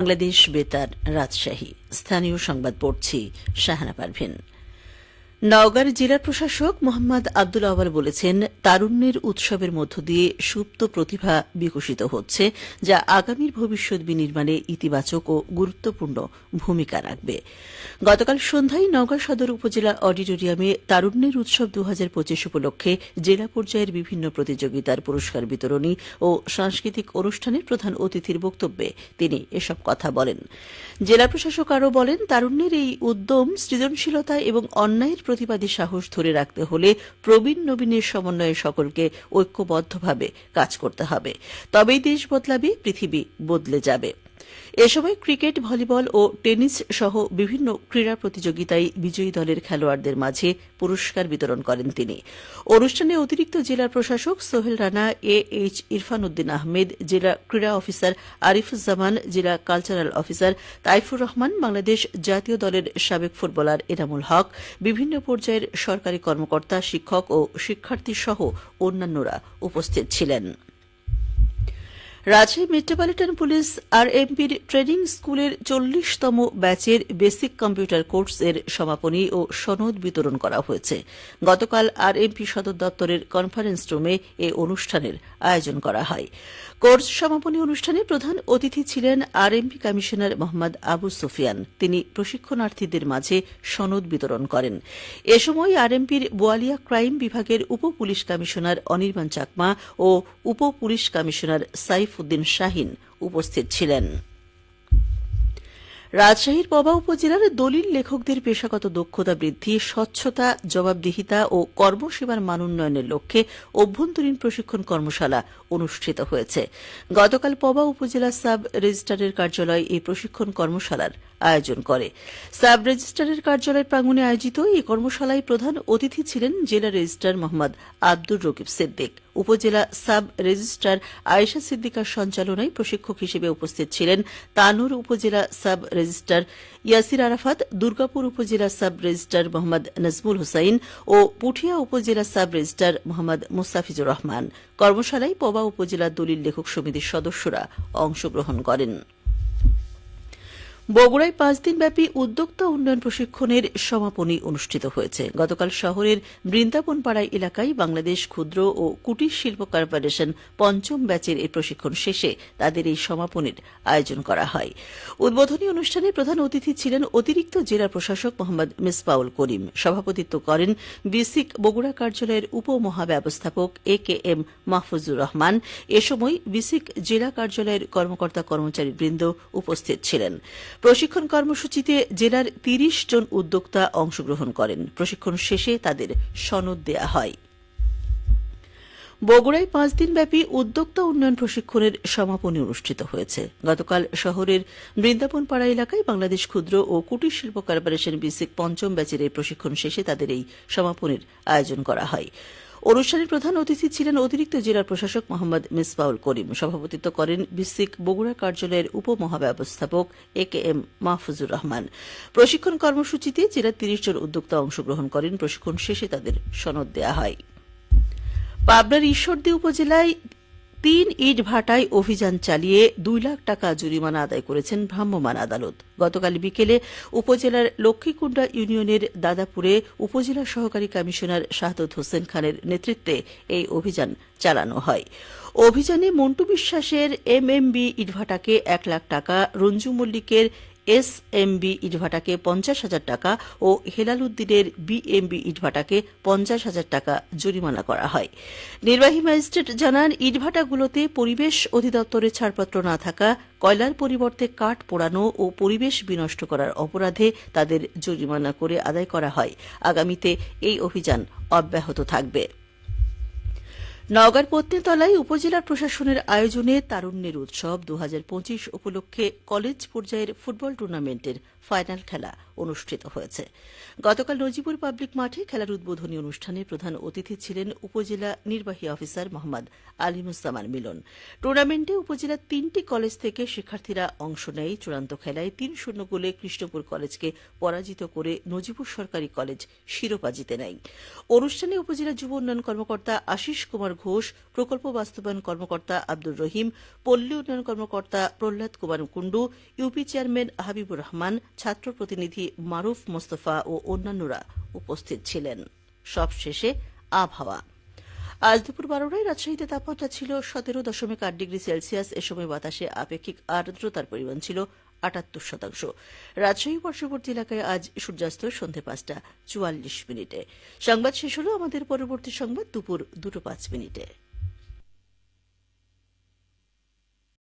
বাংলাদেশ বেতার রাজশাহী। স্থানীয় সংবাদ পড়ছি শাহানা পারভিন নওগাঁর জেলা প্রশাসক মোহাম্মদ আব্দুল আওয়াল বলেছেন, তারুণ্যের উৎসবের মধ্য দিয়ে সুপ্ত প্রতিভা বিকশিত হচ্ছে, যা আগামীর ভবিষ্যৎ বিনির্মাণে ইতিবাচক ও গুরুত্বপূর্ণ ভূমিকা রাখবে। গতকাল সন্ধ্যায় নওগাঁ সদর উপজেলা অডিটোরিয়ামে তারুণ্যের উৎসব দু হাজার পঁচিশ উপলক্ষে জেলা পর্যায়ের বিভিন্ন প্রতিযোগিতার পুরস্কার বিতরণী ও সাংস্কৃতিক অনুষ্ঠানের প্রধান অতিথির বক্তব্যে তিনি এসব কথা বলেন। জেলা প্রশাসক আরও বলেন, তারুণ্যের এই উদ্যম সৃজনশীলতা এবং অন্যায়ের প্রতিবাদী সাহস ধরে রাখতে হলে প্রবীণ নবীনের সমন্বয়ে সকলকে ঐক্যবদ্ধভাবে কাজ করতে হবে। তবেই দেশ বদলাবে, পৃথিবী বদলে যাবে। এ সময় ক্রিকেট, ভলিবল ও টেনিস সহ বিভিন্ন ক্রীড়া প্রতিযোগিতায় বিজয়ী দলের খেলোয়াড়দের মাঝে পুরস্কার বিতরণ করেন তিনি। অনুষ্ঠানে অতিরিক্ত জেলা প্রশাসক সোহেল রানা, এ এইচ ইরফান উদ্দিন আহমেদ, জেলা ক্রীড়া অফিসার আরিফুজ্জামান জেলা কালচারাল অফিসার তাইফুর রহমান, বাংলাদেশ জাতীয় দলের সাবেক ফুটবলার এনামুল হক, বিভিন্ন পর্যায়ের সরকারি কর্মকর্তা, শিক্ষক ও শিক্ষার্থী সহ অন্যান্যরা উপস্থিত ছিলেন। রাজশাহী মেট্রোপলিটন পুলিশ আর এমপির ট্রেনিং স্কুলের চল্লিশতম ব্যাচের বেসিক কম্পিউটার কোর্সের সমাপনী ও সনদ বিতরণ করা হয়েছে। গতকাল আর এমপি সদর দপ্তরের কনফারেন্স রুমে এ অনুষ্ঠানের আয়োজন করা হয়। কোর্স সমাপনী অনুষ্ঠানে প্রধান অতিথি ছিলেন আরএমপি কমিশনার মোহাম্মদ আবু সুফিয়ান। তিনি প্রশিক্ষণার্থীদের মাঝে সনদ বিতরণ করেন। এ সময় আরএমপির বোয়ালিয়া ক্রাইম বিভাগের উপ পুলিশ কমিশনার অনির্বাণ চাকমা ও উপ পুলিশ কমিশনার সাইফুদ্দিন শাহিন উপস্থিত ছিলেন। রাজশাহীর পবা উপজেলার দলিল লেখকদের পেশাগত দক্ষতা বৃদ্ধি, স্বচ্ছতা, জবাবদিহিতা ও কর্মসেবার মান উন্নয়নের লক্ষ্যে অভ্যন্তরীণ প্রশিক্ষণ কর্মশালা অনুষ্ঠিত হয়েছে। গতকাল পবা উপজেলা সাব রেজিস্ট্রারের কার্যালয় এই প্রশিক্ষণ কর্মশালার আয়োজন করে। সাব রেজিস্ট্রারের কার্যালয় প্রাঙ্গণে আয়োজিত এই কর্মশালায় প্রধান অতিথি ছিলেন জেলা রেজিস্ট্রার মোহাম্মদ আব্দুর রকিব সিদ্দিক। উপজেলা সাব রেজিস্ট্রার আয়েশা সিদ্দিকার সঞ্চালনায় প্রশিক্ষক হিসেবে উপস্থিত ছিলেন তানুর উপজেলা সাব রেজিস্ট্রার ইয়াসির আরাফাত, দুর্গাপুর উপজেলা সাব রেজিস্ট্রার মোহাম্মদ নজমুল হুসাইন ও পুঠিয়া উপজেলা সাব রেজিস্ট্রার মোহাম্মদ মুস্তাফিজুর রহমান। কর্মশালায় পবা উপজেলা দলিল লেখক সমিতির সদস্যরা অংশগ্রহণ করেন। বগুড়ায় পাঁচ দিনব্যাপী উদ্যোক্তা উন্নয়ন প্রশিক্ষণের সমাপনী অনুষ্ঠিত হয়েছে। গতকাল শহরের বৃন্দাবনপাড়া এলাকায় বাংলাদেশ ক্ষুদ্র ও কুটির শিল্প কর্পোরেশন পঞ্চম ব্যাচের এই প্রশিক্ষণ শেষে তাদের এই সমাপনীর আয়োজন করা হয়। উদ্বোধনী অনুষ্ঠানে প্রধান অতিথি ছিলেন অতিরিক্ত জেলা প্রশাসক মোহাম্মদ মিসবাউল করিম। সভাপতিত্ব করেন বিসিক বগুড়া কার্যালয়ের উপমহাব্যবস্থাপক A K M Mahfuzur Rahman. এ সময় বিসিক জেলা কার্যালয়ের কর্মকর্তা কর্মচারী বৃন্দ উপস্থিত ছিলেন। প্রশিক্ষণ কর্মসূচিতে জেলার তিরিশ জন উদ্যোক্তা অংশগ্রহণ করেন। প্রশিক্ষণ শেষে তাদের সনদ দেয়া হয়। বগুড়ায় পাঁচ দিনব্যাপী উদ্যোক্তা উন্নয়ন প্রশিক্ষণের সমাপনী অনুষ্ঠিত হয়েছে। গতকাল শহরের বৃন্দাবনপাড়া এলাকায় বাংলাদেশ ক্ষুদ্র ও কুটির শিল্প কর্পোরেশন বিসিক পঞ্চম ব্যাচের এই প্রশিক্ষণ শেষে তাদের এই সমাপনীর আয়োজন করা হয়। অনুষ্ঠানের প্রধান অতিথি ছিলেন অতিরিক্ত জেলা প্রশাসক মোহাম্মদ মিসবাউল করিম। সভাপতিত্ব করেন বিসিক বগুড়া কার্যালয়ের উপমহাব্যবস্থাপক A K M Mahfuzur Rahman. প্রশিক্ষণ কর্মসূচিতে জেলার তিরিশ জন উদ্যোক্তা অংশগ্রহণ করেন। প্রশিক্ষণ শেষে তাদের সনদ দেওয়া হয়। পাবনার ঈশ্বরদী উপজেলায় তিন ইট ভাটায় অভিযান চালিয়ে দুই লাখ টাকা জরিমানা আদায় করেছেন ভ্রাম্যমাণ আদালত। গতকাল বিকেলে উপজেলার লক্ষ্মীকুণ্ডা ইউনিয়নের দাদাপুরে উপজেলা সহকারী কমিশনার শাহাদত হোসেন খানের নেতৃত্বে এই অভিযান চালানো হয়। অভিযানে মন্টু বিশ্বাসের এমএমবি ইটভাটাকে এক লাখ টাকা, রঞ্জু মল্লিকের এস এমবি ইটভাটাকে পঞ্চাশ হাজার টাকা ও হেলাল উদ্দিনের বিএমবি ইটভাটাকে পঞ্চাশ হাজার টাকা জরিমানা করা হয়। নির্বাহী ম্যাজিস্ট্রেট জানান, ইটভাটাগুলোতে পরিবেশ অধিদপ্তরের ছাড়পত্র না থাকা, কয়লার পরিবর্তে কাঠ পোড়ানো ও পরিবেশ বিনষ্ট করার অপরাধে তাদের জরিমানা করে আদায় করা হয়। আগামীতে এই অভিযান অব্যাহত থাকবে। নওগাঁর পত্নীতলায় উপজেলা প্রশাসনের আয়োজনে তারুণ্যের উৎসব দু হাজার পঁচিশ উপলক্ষে কলেজ পর্যায়ের ফুটবল টুর্নামেন্টের ফাইনাল খেলা অনুষ্ঠিত হয়েছে। গতকাল নজিপুর পাবলিক মাঠে খেলার উদ্বোধনী অনুষ্ঠানে প্রধান অতিথি ছিলেন উপজেলা নির্বাহী অফিসার মোহাম্মদ আলিমুজ্জামান মিলন। টুর্নামেন্টে উপজেলার তিনটি কলেজ থেকে শিক্ষার্থীরা অংশ নেয়। চূড়ান্ত খেলায় তিন শূন্য গোলে কৃষ্ণপুর কলেজকে পরাজিত করে নজিপুর সরকারি কলেজ শিরোপা জিতে নেয়। অনুষ্ঠানে উপজেলা যুব উন্নয়ন কর্মকর্তা আশিস কুমার ঘোষ, প্রকল্প বাস্তবায়ন কর্মকর্তা আব্দুর রহিম, পল্লী উন্নয়ন কর্মকর্তা প্রহ্লাদ কুমার কুণ্ডু, ইউপি চেয়ারম্যান হাবিবুর রহমান, ছাত্র প্রতিনিধি মারুফ মোস্তফা ও অন্যান্যরা উপস্থিত ছিলেন। সবশেষে আবহাওয়া। আজ দুপুর বারোটায় রাজশাহীতে তাপমাত্রা ছিল সতেরো দশমিক আট ডিগ্রি সেলসিয়াস। এ সময় বাতাসে আপেক্ষিক আর্দ্রতার পরিমাণ ছিল আটাত্তর শতাংশ। রাজশাহী পার্শ্ববর্তী এলাকায় আজ সূর্যাস্ত সন্ধে পাঁচটা চুয়াল্লিশ মিনিটে। সংবাদ শেষ হল আমাদের পরবর্তী সংবাদ দুপুর দুটো পাঁচ মিনিটে।